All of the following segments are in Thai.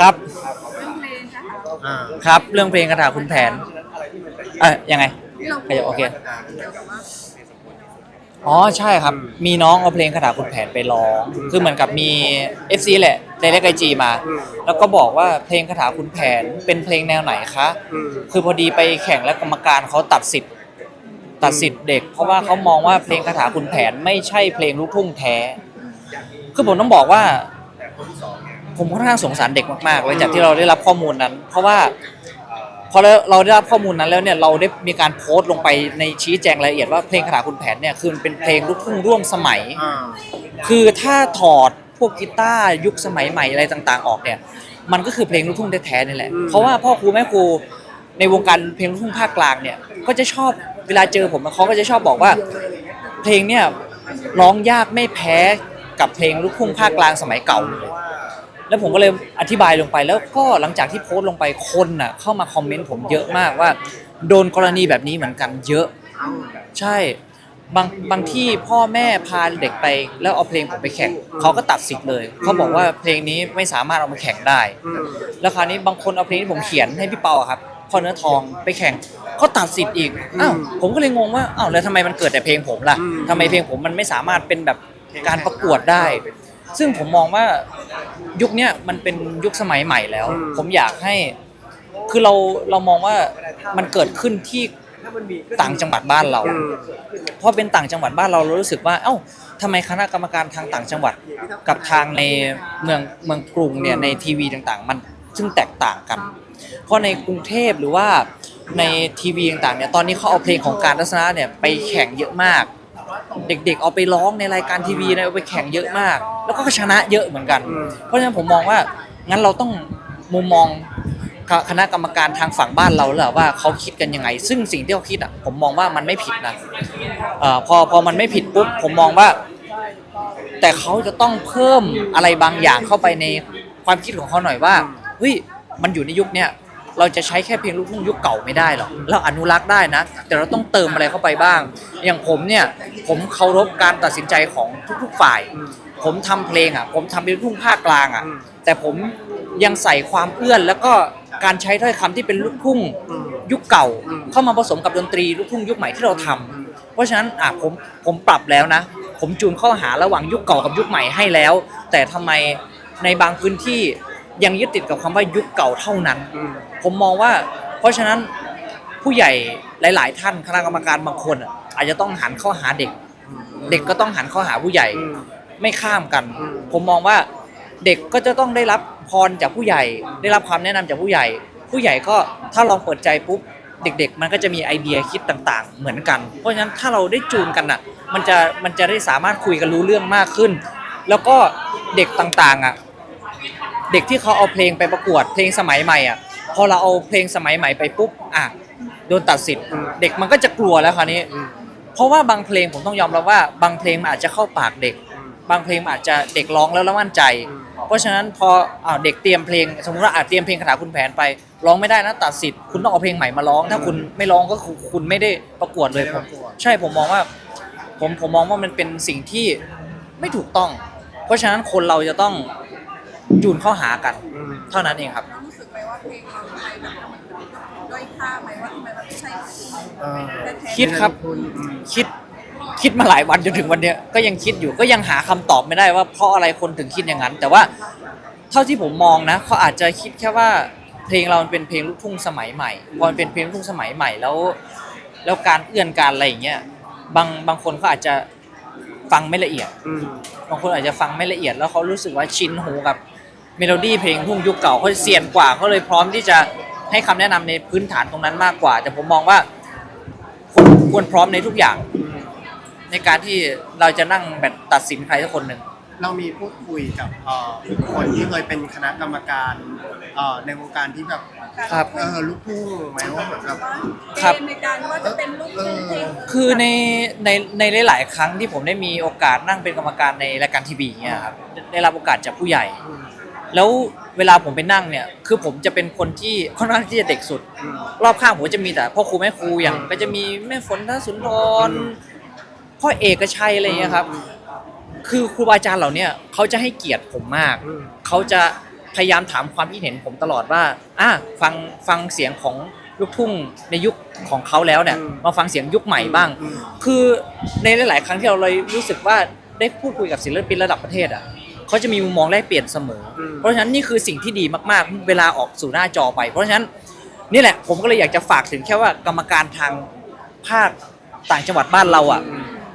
ครับเรื่องเพลงนะคะอ่าครับ เรื่องเพลงคาถาคุณแผนเอะยังไงที่เราขยับโอเคเกี่ยวกับว่าอ๋อใช่ครับ มีน้องเอาเพลงคาถาคุณแผนไปร้อง คือเหมือนกับมี FC แหละไดเรกไอจีมาอืมแล้วก็บอกว่าเพลงคาถาคุณแผนเป็นเพลงแนวไหนคะ อืม คือพอดีไปแข่งแล้วกรรมการเขาตัดสิทธิ์ตัดสิทธิ์เด็ก เพราะว่าเขามองว่าเพลงคาถาคุณแผนไม่ใช่เพลงลูกทุ่งแท้ คือผมต้องบอกว่า ผมค่อนข้างสงสารเด็กมากๆเลยจากที่เราได้รับข้อมูลนั้น เพราะว่าพอเราเราได้รับข้อมูลนั้นแล้วเนี่ยเราได้มีการโพสต์ลงไปในชี้แจงรายละเอียดว่าเพลงคาถาคุณแผนเนี่ยคือมันเป็นเพลงลูกทุ่งร่วมสมัยอ่าคือถ้าถอดพวกกีตาร์ยุคสมัยใหม่อะไรต่างๆ ออกเนี่ยมันก็คือเพลงลูกทุ่งแท้ๆนี่แหละเพราะว่าพ่อครูแม่ครูในวงการเพลงลูกทุ่งภาคกลางเนี่ยก็จะชอบเวลาเจอผมเขาก็จะชอบบอกว่า เพลงเนี่ยร้องยากไม่แพ้กับเพลงลูกทุ่งภาคกลางสมัยเก่าเลย แล้วผมก็เลยอธิบายลงไป แล้วก็หลังจากที่โพสต์ลงไปคนน่ะเข้ามาคอมเมนต์ผมเยอะมากว่า โดนกรณีแบบนี้เหมือนกันเยอะ ใช่บางบางที่พ่อแม่พาเด็กไป แล้วเอาเพลงผมไปแข่งเขาก็ตัดสิทธิ์เลยเขาบอกว่าเพลงนี้ไม่สามารถเอามาแข่งได้อืมแล้วคราวนี้บางคนเอาเพลงที่ผมเขียนให้พี่เปาอะครับพ่อเนื้อทองไปแข่งเขาตัดสิทธิ์อีกอ้าวผมก็เลยงงว่าอ้าวแล้วทำไมมันเกิดแต่เพลงผมล่ะอืมทำไมเพลงผมมันไม่สามารถเป็นแบบการประกวดได้ ซึ่งผมมองว่ายุคเนี้ยมันเป็นยุคสมัยใหม่แล้ว ผมอยากให้ คือเราเรามองว่ามันเกิดขึ้นที่ต่างจังหวัดบ้านเราอืมพอเป็นต่างจังหวัดบ้านเราเรารู้สึกว่า เอ้าทำไมคณะกรรมการทางต่างจังหวัด กับทางในเมืองเมืองกรุงเนี่ยในทีวีต่างๆ มันซึ่งแตกต่างกัน เพราะในกรุงเทพหรือว่าในทีวีต่างๆเนี่ยตอนนี้เขาเอาเพลงของการทัศนะเนี่ยไปแข่งเยอะมาก เด็กๆ เอาไปร้องในรายการทีวีเนี่ยเอาไปแข่งเยอะมาก แล้วก็ชนะเยอะเหมือนกันอืมเพราะฉะนั้นผมมองว่างั้นเราต้องมุมมองคคณะกรรมการทางฝั่งบ้านเราแล้วว่าเขาคิดกันยังไง ซึ่งสิ่งที่เขาคิดอะผมมองว่ามันไม่ผิดนะเอ่อพอพอมันไม่ผิดปุ๊บผมมองว่า แต่เขาจะต้องเพิ่มอะไรบางอย่างเข้าไปในความคิดของเขาหน่อยว่าเฮ้ยมันอยู่ในยุคเนี้ย เราจะใช้แค่เพลงลูกทุ่งยุคเก่าไม่ได้หรอกเราอนุรักษ์ได้นะ แต่เราต้องเติมอะไรเข้าไปบ้าง อย่างผมเนี่ยผมเคารพการตัดสินใจของทุกๆฝ่าย ผมทำเพลงอะ ผมทำเป็นลูกทุ่งภาคกลางอะอืมแต่ผมยังใส่ความเอื้อนแล้วก็การใช้ถ้อยคำที่เป็นลูกทุ่งอืมยุคเก่าอืมเข้ามาผสมกับดนตรีลูกทุ่งยุคใหม่ที่เราทำเพราะฉะนั้นอะผมผมปรับแล้วนะ ผมจูนเข้าหาระหว่างยุคเก่ากับยุคใหม่ให้แล้ว แต่ทำไมในบางพื้นที่ยังยึดติดกับคำว่ายุคเก่าเท่านั้นอืม ผมมองว่า เพราะฉะนั้นผู้ใหญ่หลาย ๆ ท่านคณะกรรมการบางคนอะอาจจะต้องหันเข้าหาเด็ก เด็กก็ต้องหันเข้าหาผู้ใหญ่ อืม ไม่ข้ามกัน อืม ผมมองว่าเด็กก็จะต้องได้รับพรจากผู้ใหญ่ ได้รับความแนะนำจากผู้ใหญ่ ผู้ใหญ่ก็ถ้าลองเปิดใจปุ๊บเด็ก ๆ มันก็จะมีไอเดียคิดต่าง ๆ เหมือนกัน เพราะฉะนั้นถ้าเราได้จูนกันอะ มันจะมันจะได้สามารถคุยกันรู้เรื่องมากขึ้น แล้วก็เด็กต่างๆอะ เด็กที่เขาเอาเพลงไปประกวดเพลงสมัยใหม่อะ อเราเอาเพลงสมัยใหม่ไปปุ๊บอะโดนตัดสิทธิ์อืมเด็กมันก็จะกลัวแล้วคราวนี้อืมเพราะว่าบางเพลงผมต้องยอมรับว่า บางเพลงมันอาจจะเข้าปากเด็ก บางเพลงมันอาจจะเด็กร้องแล้วแล้วมั่นใจอืมเพราะฉะนั้นพออ่าเด็กเตรียมเพลง สมมติว่าอาจเตรียมเพลงคาถาคุณแผนไปร้องไม่ได้นะตัดสิทธิ์คุณต้องเอาเพลงใหม่มาร้อง ถ้าคุณไม่ร้องก็คือคุณไม่ได้ประกวดเลยผมใช่ผมมองว่า ผมผมมองว่ามันเป็นสิ่งที่ไม่ถูกต้อง เพราะฉะนั้นคนเราจะต้องจูนเข้าหากันอืมเท่านั้นเองครับเรารู้สึกไหมว่าเพลงเรา เออแท้ๆคิดครับอืมคิดคิดมาหลายวันจนถึงวันเนี้ยก็ยังคิดอยู่ก็ยังหาคำตอบไม่ได้ว่าเพราะอะไรคนถึงคิดอย่างนั้น แต่ว่าเท่าที่ผมมองนะเขาอาจจะคิดแค่ว่าเพลงเรามันเป็นเพลงลูกทุ่งสมัยใหม่พอมันเป็นเพลงลูกทุ่งสมัยใหม่แล้ว แล้วการเอื้อนการอะไรอย่างเงี้ยบางบางคนเขาอาจจะฟังไม่ละเอียด อืมบางคนอาจจะฟังไม่ละเอียดแล้วเขารู้สึกว่าชินหูกับเมโลดี้เพลงทุ่งยุคเก่าเขาเสียนกว่าเขาเลยพร้อมที่จะให้คำแนะนำในพื้นฐานตรงนั้นมากกว่า แต่ผมมองว่า ควรควรพร้อมในทุกอย่างอืมในการที่เราจะนั่งแบบตัดสินใครสักคนหนึ่ง เรามีพูดคุยกับเอ่อคนที่เคยเป็นคณะกรรมการเอ่อในวงการที่แบบครับ เออลูกทุ่งไหมว่าเหมือนแบบครับเกณฑ์ในการว่าจะเป็นลูกทุ่งเพลงคือในในในหลาย ๆ ครั้งที่ผมได้มีโอกาสนั่งเป็นกรรมการในรายการทีวีเงี้ยครับได้รับโอกาสจากผู้ใหญ่อืมแล้ว เวลาผมไปนั่งเนี่ย คือผมจะเป็นคนที่ค่อนข้างที่จะเด็กสุดอืมรอบข้างผมก็จะมีแต่พ่อครูแม่ครูอย่าง ก็จะมีแม่ฝนท่าสุนทรอืมพ่อเอกชัยอะไรเงี้ยครับ คือครูบาอาจารย์เหล่าเนี้ยเขาจะให้เกียรติผมมากอืมเขาจะพพยายามถามความคิดเห็นผมตลอดว่าอะฟังฟังเสียงของลูกทุ่งในยุคของเขาแล้วเนี่ยอืมมาฟังเสียงยุคใหม่บ้างอืมคือในหลาย ๆ ครั้งที่เราเลยรู้สึกว่าได้พูดคุยกับศิลปินระดับประเทศอะ เขาจะมีมุมมองแลกเปลี่ยนเสมออมเพราะฉะนั้นนี่คือสิ่งที่ดีมากๆ เวลาออกสู่หน้าจอไป เพราะฉะนั้นนี่แหละผมก็เลยอยากจะฝากถึงแค่ว่ากรรมการทางภาคต่างจังหวัดบ้านเราอะ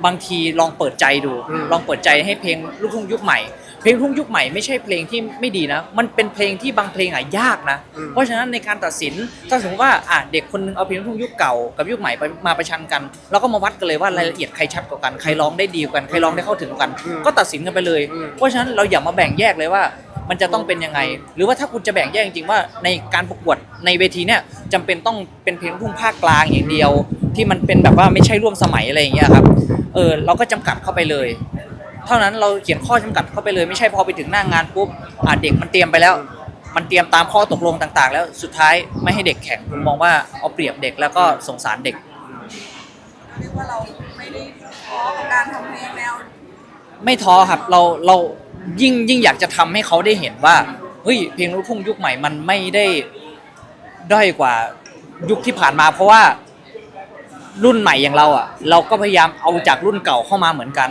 บางทีลองเปิดใจดูอืมลองเปิดใจให้เพลงลูกทุ่งยุคใหม่ เพลงลูกทุ่งยุคใหม่ไม่ใช่เพลงที่ไม่ดีนะ มันเป็นเพลงที่บางเพลงอะยากนะอืมเพราะฉะนั้นในการตัดสินถ้าสมมติว่าอะเด็กคนนึงเอาเพลงลูกทุ่งยุคเก่ากับยุคใหม่ไปมาประชันกันเราก็มาวัดกันเลยว่ารายละเอียดใครชัดกว่ากันใครร้องได้ดีกว่ากันใครร้องได้เข้าถึงกว่ากันอืมก็ตัดสินกันไปเลยอืมเพราะฉะนั้นเราอย่ามาแบ่งแยกเลยว่ามันจะต้องเป็นยังไง หรือว่าถ้าคุณจะแบ่งแยกจริงๆว่าในการประกวดในเวทีเนี่ยจำเป็นต้องเป็นเพลงลูกทุ่งภาคกลางอย่างเดียว ที่มันเป็นแบบว่าไม่ใช่ร่วมสมัยอะไรอย่างเงี้ยครับ เออเราก็จำกัดเข้าไปเลย เท่านั้นเราเขียนข้อจำกัดเข้าไปเลยไม่ใช่พอไปถึงหน้างานปุ๊บอะเด็กมันเตรียมไปแล้ว มันเตรียมตามข้อตกลงต่าง ๆ แล้วสุดท้ายไม่ให้เด็กแข่งผมมองว่าเอาเปรียบเด็กแล้วก็สงสารเด็กเรียกว่าเราไม่ได้ท้อกับการทำเพลงแนวไม่ท้อครับเราเรายิ่งยิ่งอยากจะทำให้เขาได้เห็นว่าเฮ้ยเพลงลูกทุ่งยุคใหม่มันไม่ได้ด้อยกว่ายุคที่ผ่านมา เพราะว่า รุ่นใหม่อย่างเราอะ เราก็พยายามเอาจากรุ่นเก่าเข้ามาเหมือนกัน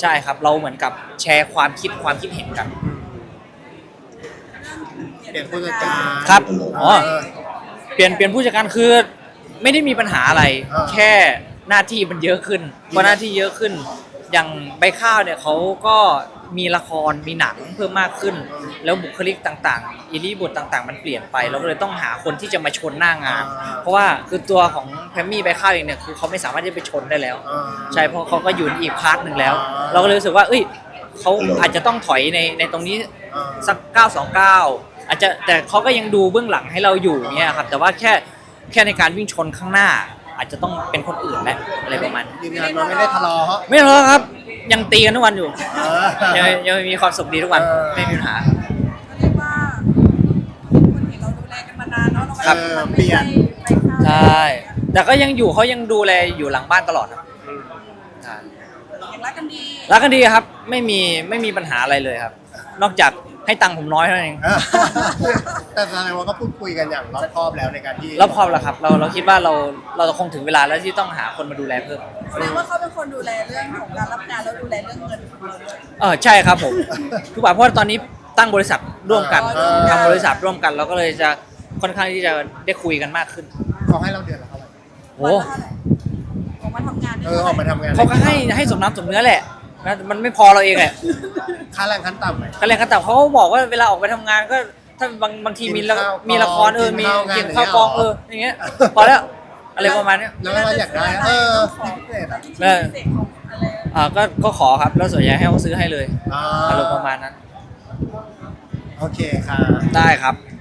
ใช่ครับ เราเหมือนกับแชร์ความคิดความคิดเห็นกันเปลี่ยนผู้จัดการครับอ๋อเออเปลี่ยนเปลี่ยนผู้จัดการคือไม่ได้มีปัญหาอะไรอ่าแค่หน้าที่มันเยอะขึ้นพอหน้าที่เยอะขึ้น อย่างใบข้าวเนี่ยเขาก็ มีละครมีหนังเพิ่มมากขึ้น แล้วบุคลิกต่างๆอิริยาบทต่างๆ มันเปลี่ยนไปเราก็เลยต้องหาคนที่จะมาชนหน้างาน เพราะว่าคือตัวของแพมมี่ใบข้าวเองเนี่ยคือเขาไม่สามารถที่จะไปชนได้แล้วเออใช่เพราะเขาก็อยู่ในอีกพาร์ทหนึ่งแล้วอ่าเราก็เลยรู้สึกว่าเอ้ยเขาอาจจะต้องถอยในในตรงนี้เออสัก929อาจจะแต่เขาก็ยังดูเบื้องหลังให้เราอยู่เนี่ยครับแต่ว่าแค่แค่ในการวิ่งชนข้างหน้า อาจจะต้องเป็นคนอื่นแหละอะไรประมาณนี้ยืนยันว่าไม่ได้ทะเลาะไม่ทะเลาะครับ ยังตีกันทุกวันอยู่เออ ยังยังมีความสุขดีทุกวันเออ ไม่มีปัญหา ก็เรียกว่าคนเห็นเราดูแลกันมานานเนาะเราครับมันไม่ใช่ไปข้าวใช่แต่ก็ยังอยู่เขายังดูแลอยู่หลังบ้านตลอดครับใช่ยังรักกันดีรักกันดีครับ ไม่มีไม่มีปัญหาอะไรเลยครับ นอกจาก ให้ตังค์ผมน้อยเท่านั้นเองเออแต่แสดงว่าก็พูดคุยกันอย่างรอบคอบแล้วในการที่แล้วพอแล้วครับ เราเราคิดว่าเราเราคงถึงเวลาแล้วที่ต้องหาคนมาดูแลเพิ่มแสดงว่าเขาเป็นคนดูแลเรื่องของการรับงานแล้วดูแลเรื่องเงินของเราด้วย เออใช่ครับผมทุกบาทเพราะว่าตอนนี้ตั้งบริษัทร่วมกันเออทำบริษัทร่วมกันเราก็เลยจะค่อนข้างที่จะได้คุยกันมากขึ้นเขาให้เราเดือนละเท่าไหร่โอ้ วันละเท่าไหร่ออกมาทำงานเออออกมาทำงานเขาก็ให้ให้สมน้ำสมเนื้อแหละนะมันไม่พอเราเองแหละ ค่าแรงขั้นต่ำไหมก็เลยกันแต่เขาก็บอกว่าเวลาออกไปทำงานก็ถ้าบางบางทีมีละกินข้าวมีละครเออกินมีข้าวงานกินข้าวกองอย่างเอเงี้ยออย่างเงี้ยพอแล้วอะไรประมาณเนี้ย แล้วเราอยากได้เออพิเศษอะที่พิเศษของอะไร อ่าก็ก็ขอครับแล้วส่วนใหญ่ให้เขาซื้อให้เลยอ่าอารมณ์ประมาณนั้น โอเคค่ะ ได้ครับโ